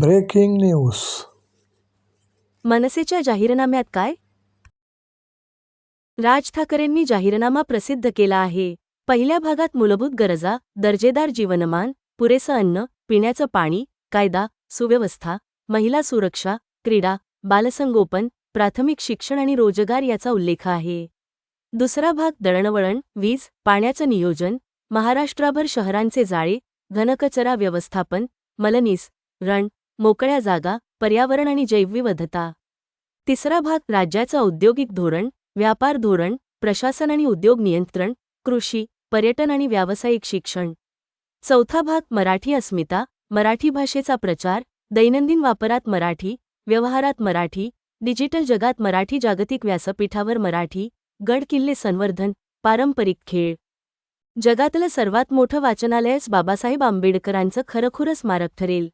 Breaking news. मनसेच्या जाहीरनाम्यात काय? राज ठाकरेंनी जाहीरनामा प्रसिद्ध केला आहे. पहिल्या भागात मूलभूत गरजा दर्जेदार जीवनमान पुरेसं अन्न पिण्याचं पाणी कायदा सुव्यवस्था महिला सुरक्षा क्रीडा बालसंगोपन प्राथमिक शिक्षण आणि रोजगार याचा उल्लेख आहे. दुसरा भाग दळणवळण वीज पाण्याचं नियोजन महाराष्ट्राभर शहरांचे जाळे घनकचरा व्यवस्थापन मलनीस रण मोकळ्या जागा पर्यावरण आणि जैवविविधता. तिसरा भाग राज्याचं औद्योगिक धोरण व्यापार धोरण प्रशासन आणि उद्योग नियंत्रण कृषी पर्यटन आणि व्यावसायिक शिक्षण. चौथा भाग मराठी अस्मिता मराठी भाषेचा प्रचार दैनंदिन वापरात मराठी व्यवहारात मराठी डिजिटल जगात मराठी जागतिक व्यासपीठावर मराठी गड किल्ले संवर्धन पारंपरिक खेळ. जगातलं सर्वात मोठं वाचनालयच बाबासाहेब आंबेडकरांचं खरखुरं स्मारक ठरेल.